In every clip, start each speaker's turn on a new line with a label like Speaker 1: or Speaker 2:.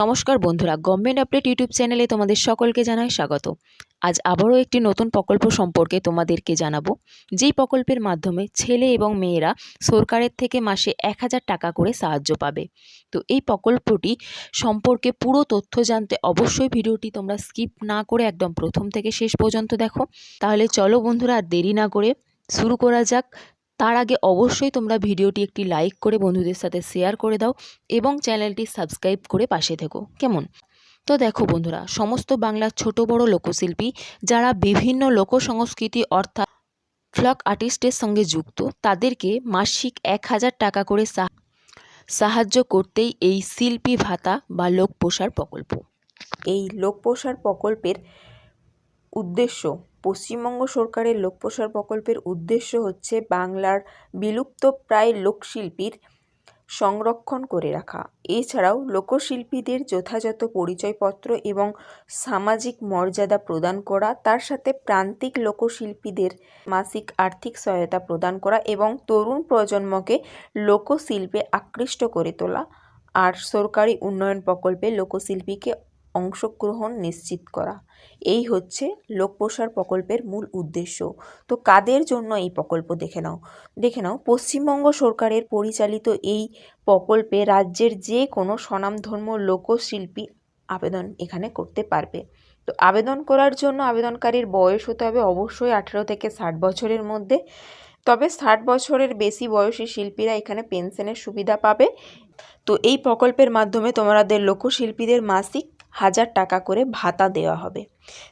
Speaker 1: নমস্কার বন্ধুরা government update YouTube চ্যানেলে তোমাদের সকলকে জানাই স্বাগত। আজ আবারও একটি নতুন প্রকল্প সম্পর্কে তোমাদেরকে জানাব। যেই প্রকল্পের মাধ্যমে ছেলে এবং মেয়েরা সরকারের থেকে মাসে এক হাজার টাকা করে সাহায্য পাবে। তো এই প্রকল্পটি সম্পর্কে পুরো তথ্য জানতে অবশ্যই ভিডিওটি তোমরা স্কিপ না করে একদম প্রথম থেকে শেষ পর্যন্ত দেখো। তাহলে চলো বন্ধুরা আর দেরি না করে শুরু করা যাক। তার আগে অবশ্যই তোমরা ভিডিওটি একটি লাইক করে বন্ধুদের সাথে শেয়ার করে দাও এবং চ্যানেলটি সাবস্ক্রাইব করে পাশে থেকো। কেমন? তো দেখো বন্ধুরা, সমস্ত বাংলার ছোট বড় লোকশিল্পী যারা বিভিন্ন লোক সংস্কৃতি অর্থাৎ ফ্লক আর্টিস্টের সঙ্গে যুক্ত, তাদেরকে মাসিক এক হাজার টাকা করে সাহায্য করতেই এই শিল্পী ভাতা বা লোক প্রকল্প।
Speaker 2: এই লোক প্রকল্পের উদ্দেশ্য পশ্চিমবঙ্গ সরকারের লোক প্রসার প্রকল্পের উদ্দেশ্য হচ্ছে বাংলার বিলুপ্ত প্রায় লোকশিল্পীর সংরক্ষণ করে রাখা। এছাড়াও লোকশিল্পীদের যথাযথ পরিচয়পত্র এবং সামাজিক মর্যাদা প্রদান করা, তার সাথে প্রান্তিক লোকশিল্পীদের মাসিক আর্থিক সহায়তা প্রদান করা এবং তরুণ প্রজন্মকে লোকশিল্পে আকৃষ্ট করে তোলা। আর সরকারি উন্নয়ন প্রকল্পে লোকশিল্পীকে অংশগ্রহণ নিশ্চিত করা। এই হচ্ছে লোক প্রসার প্রকল্পের মূল উদ্দেশ্য। তো কাদের জন্য এই প্রকল্প দেখে নাও। দেখে নাও, পশ্চিমবঙ্গ সরকারের পরিচালিত এই প্রকল্পে রাজ্যের যে কোনো স্বনামধর্ম লোকশিল্পী আবেদন এখানে করতে পারবে। তো আবেদন করার জন্য আবেদনকারীর বয়স হতে হবে অবশ্যই আঠেরো থেকে ষাট বছরের মধ্যে। তবে ষাট বছরের বেশি বয়সী শিল্পীরা এখানে পেনশনের সুবিধা পাবে। তো এই প্রকল্পের মাধ্যমে তোমাদের লোকশিল্পীদের মাসিক হাজার টাকা করে ভাতা দেওয়া হবে।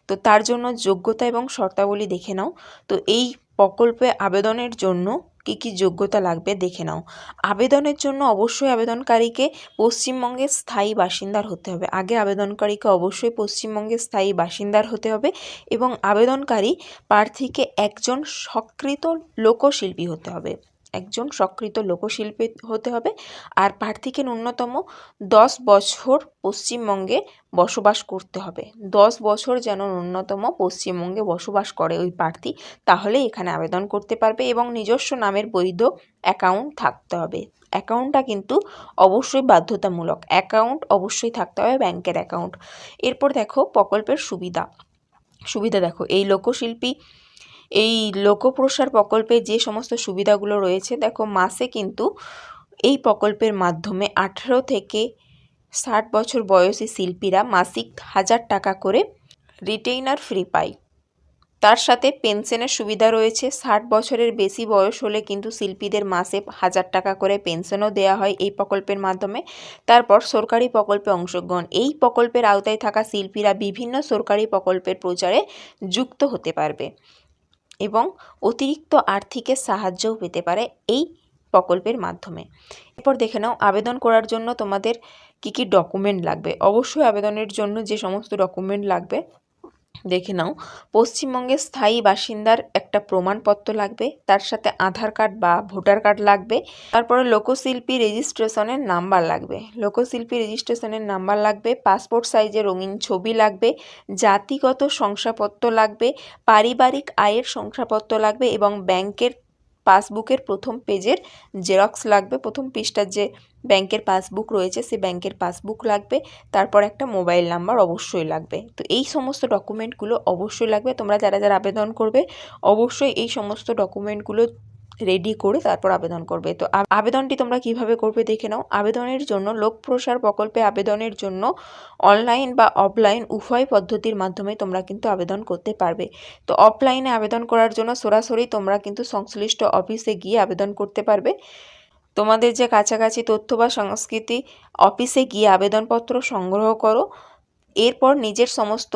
Speaker 2: তো তার জন্য যোগ্যতা এবং শর্তাবলী দেখে নাও। তো এই প্রকল্পে আবেদনের জন্য কী কী যোগ্যতা লাগবে দেখে নাও। আবেদনের জন্য অবশ্যই আবেদনকারীকে পশ্চিমবঙ্গের স্থায়ী বাসিন্দার হতে হবে। আগে আবেদনকারীকে অবশ্যই পশ্চিমবঙ্গের স্থায়ী বাসিন্দার হতে হবে এবং আবেদনকারী প্রার্থীকে একজন স্বীকৃত লোকশিল্পী হতে হবে। একজন স্বীকৃত লোকশিল্পী হতে হবে। আর প্রার্থীকে ন্যূনতম দশ বছর পশ্চিমবঙ্গে বসবাস করতে হবে। দশ বছর যেন ন্যূনতম পশ্চিমবঙ্গে বসবাস করে ওই প্রার্থী, তাহলেই এখানে আবেদন করতে পারবে এবং নিজস্ব নামের বৈধ অ্যাকাউন্ট থাকতে হবে। অ্যাকাউন্টটা কিন্তু অবশ্যই বাধ্যতামূলক। অ্যাকাউন্ট অবশ্যই থাকতে হবে ব্যাংকের অ্যাকাউন্ট। এরপর দেখো প্রকল্পের সুবিধা। সুবিধা দেখো, এই লোকশিল্পী এই লোকপ্রসার প্রকল্পে যে সমস্ত সুবিধাগুলো রয়েছে, দেখো মাসে কিন্তু এই প্রকল্পের মাধ্যমে আঠেরো থেকে ষাট বছর বয়সী শিল্পীরা মাসিক হাজার টাকা করে রিটেইনার ফ্রি পায়। তার সাথে পেনশনের সুবিধা রয়েছে, ষাট বছরের বেশি বয়স হলে কিন্তু শিল্পীদের মাসে হাজার টাকা করে পেনশনও দেওয়া হয় এই প্রকল্পের মাধ্যমে। তারপর সরকারি প্রকল্পে অংশগ্রহণ, এই প্রকল্পের আওতায় থাকা শিল্পীরা বিভিন্ন সরকারি প্রকল্পের প্রচারে যুক্ত হতে পারবে। এবং অতিরিক্ত আর্থিকের সাহায্যও পেতে পারে এই প্রকল্পের মাধ্যমে। এরপর দেখে নাও, আবেদন করার জন্য তোমাদের কী কী ডকুমেন্ট লাগবে? অবশ্যই আবেদনের জন্য যে সমস্ত ডকুমেন্ট লাগবে দেখে নাও। পশ্চিমবঙ্গের স্থায়ী বাসিন্দার একটা প্রমাণপত্র লাগবে, তার সাথে আধার কার্ড বা ভোটার কার্ড লাগবে, তারপরে লোকশিল্পী রেজিস্ট্রেশনের নাম্বার লাগবে। লোকশিল্পী রেজিস্ট্রেশনের নাম্বার লাগবে, পাসপোর্ট সাইজের রঙিন ছবি লাগবে, জাতিগত শংসাপত্র লাগবে, পারিবারিক আয়ের শংসাপত্র লাগবে এবং ব্যাংকের পাসবুকের প্রথম পেজের জেরক্স লাগবে। প্রথম পেজটার যে ব্যাংকের পাসবুক রয়েছে, সে ব্যাংকের পাসবুক লাগবে। তারপর একটা মোবাইল নাম্বার অবশ্যই লাগবে। তো এই সমস্ত ডকুমেন্টগুলো অবশ্যই লাগবে। তোমরা যারা যারা আবেদন করবে, অবশ্যই এই সমস্ত ডকুমেন্টগুলো রেডি করে তারপর আবেদন করবে। তো আবেদনটি তোমরা কীভাবে করবে দেখে নাও। আবেদনের জন্য লোক প্রসার প্রকল্পে আবেদনের জন্য অনলাইন বা অফলাইন উভয় পদ্ধতির মাধ্যমে তোমরা কিন্তু আবেদন করতে পারবে। তো অফলাইনে আবেদন করার জন্য সরাসরি তোমরা কিন্তু সংশ্লিষ্ট অফিসে গিয়ে আবেদন করতে পারবে। তোমাদের যে কাছাকাছি তথ্য বা সংস্কৃতি অফিসে গিয়ে আবেদনপত্র সংগ্রহ করো। এরপর নিজের সমস্ত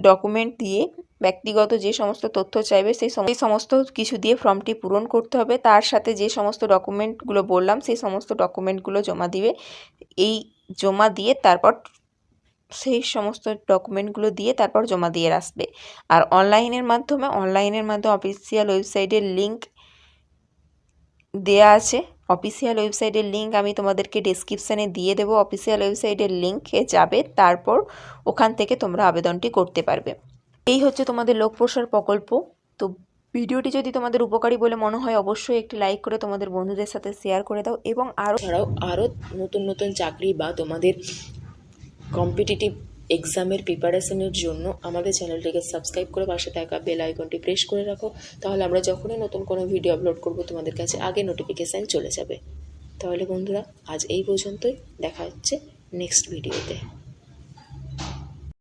Speaker 2: ডকুমেন্ট দিয়ে ব্যক্তিগত যে সমস্ত তথ্য চাইবে, সেই সমস্ত কিছু দিয়ে ফর্মটি পূরণ করতে হবে। তার সাথে যে সমস্ত ডকুমেন্টগুলো বললাম, সেই সমস্ত ডকুমেন্টগুলো জমা দিবে। এই জমা দিয়ে তারপর সেই সমস্ত ডকুমেন্টগুলো দিয়ে তারপর জমা দিয়ে আসবে। আর অনলাইনের মাধ্যমে অনলাইনের মাধ্যমে অফিসিয়াল ওয়েবসাইটের লিঙ্ক দেয়া আছে। অফিসিয়াল ওয়েবসাইটের লিঙ্ক আমি তোমাদেরকে ডেসক্রিপশানে দিয়ে দেবো। অফিসিয়াল ওয়েবসাইটের লিঙ্কে যাবে, তারপর ওখান থেকে তোমরা আবেদনটি করতে পারবে। এই হচ্ছে তোমাদের লোক প্রসার প্রকল্প। তো ভিডিওটি যদি তোমাদের উপকারী বলে মনে হয়, অবশ্যই একটি লাইক করে তোমাদের বন্ধুদের সাথে শেয়ার করে দাও এবং আরও
Speaker 1: ছাড়াও আরও নতুন নতুন চাকরি বা তোমাদের
Speaker 2: কম্পিটিটিভ এক্সামের প্রিপারেশনের জন্য আমাদের চ্যানেলটিকে সাবস্ক্রাইব করে পাশে থাকা বেল আইকনটি প্রেস করে রাখো। তাহলে আমরা যখনই নতুন কোনো ভিডিও আপলোড করব, তোমাদের কাছে আগে নোটিফিকেশান চলে যাবে। তাহলে বন্ধুরা, আজ এই পর্যন্তই। দেখা হচ্ছে নেক্সট ভিডিওতে